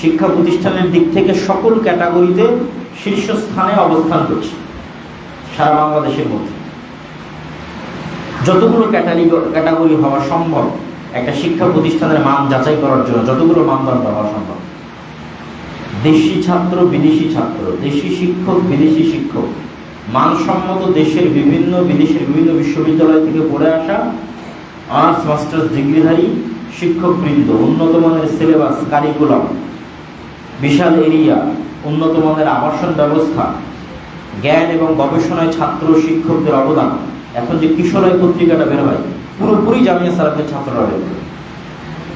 শিক্ষা প্রতিষ্ঠানের দিক থেকে সকল ক্যাটাগরিতে শীর্ষস্থানে অবস্থান করছে সারা বাংলাদেশের মধ্যে। যতগুলো ক্যাটাগরি ক্যাটাগরি হওয়া সম্ভব, একটা শিক্ষা প্রতিষ্ঠানের মান যাচাই করার জন্য যতগুলো মানদণ্ড হওয়া সম্ভব। দেশি ছাত্র, বিদেশি ছাত্র, দেশি শিক্ষক, বিদেশি শিক্ষক, মানসম্মত দেশের বিভিন্ন বিদেশের বিভিন্ন বিশ্ববিদ্যালয় থেকে পড়ে আসা অনার্স মাস্টার্স, ডিগ্রিধারী, শিক্ষকবৃন্দ উন্নত মানের সিলেবাস, কারিকুলাম বিশাল এরিয়া, উন্নত মানের আবাসন ব্যবস্থা, জ্ঞান এবং গবেষণায় ছাত্র শিক্ষকদের অবদান। এখন যে কিশোরয় পত্রিকাটা বের হয়, পুরোপুরি জামিয়া সালাফের ছাত্ররা বের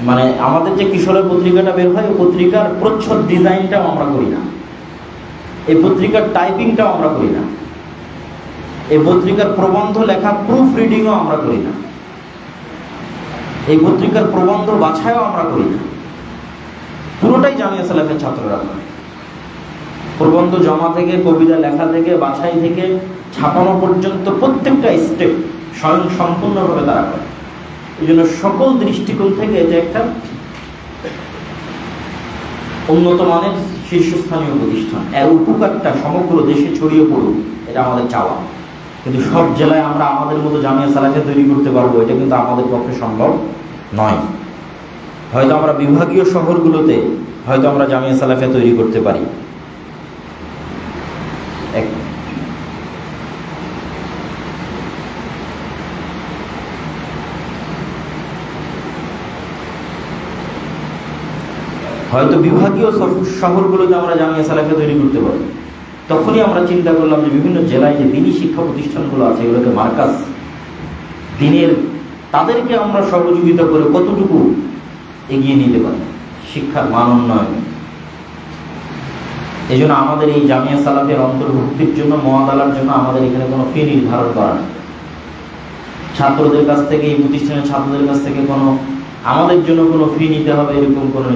মানে আমাদের যে কিশোরয় পত্রিকাটা বের হয়, ওই পত্রিকার প্রচ্ছদ ডিজাইনটাও আমরা করি না। এই পত্রিকার টাইপিংটাও আমরা করি না। এই পত্রিকার প্রবন্ধ লেখা প্রুফ রিডিংও আমরা করি না। এই পত্রিকার প্রবন্ধ বাছাইও আমরা করি না। পুরোটাই জামিয়া সালাফের ছাত্ররা। প্রবন্ধ জমা থেকে, কবিতা লেখা থেকে, বাছাই থেকে, ছাপানো পর্যন্ত প্রত্যেকটা স্টেপ স্বয়ং সম্পূর্ণভাবে তারা করে। এই জন্য সকল দৃষ্টিকোণ থেকে এটা একটা উন্নত মানের শীর্ষস্থানীয় প্রতিষ্ঠান। এর উপকারটা সমগ্র দেশে ছড়িয়ে পড়ুক, এটা আমাদের চাওয়া। কিন্তু সব জেলায় আমরা আমাদের মতো জামিয়া সালাফে তৈরি করতে পারব, এটা কিন্তু আমাদের পক্ষে সম্ভব নয়। হয়তো আমরা বিভাগীয় শহরগুলোতে হয়তো আমরা জামিয়া সালাফে তৈরি করতে পারি। হয়তো বিভাগীয় শহ- শহরগুলোতে আমরা জামিয়া সালাফে তৈরি করতে পারি। তখনই আমরা চিন্তা করলাম যে বিভিন্ন জেলায় যে দিনী শিক্ষা প্রতিষ্ঠানগুলো আছে, এগুলোকে মার্কাস দিনের তাদেরকে আমরা সহযোগিতা করে কতটুকু এগিয়ে নিতে পারে। শিক্ষার মান উন্নয়নে। এই জন্য আমাদের এই জামিয়া সালাফের অন্তর্ভুক্তির জন্য, মহাদালার জন্য আমাদের এখানে কোনো ফি নির্ধারণ করা নেই। ছাত্রদের কাছ থেকে, এই প্রতিষ্ঠানের ছাত্রদের কাছ থেকে কোনো, আমাদের জন্য কোনো ফি নিতে হবে এরকম কোনো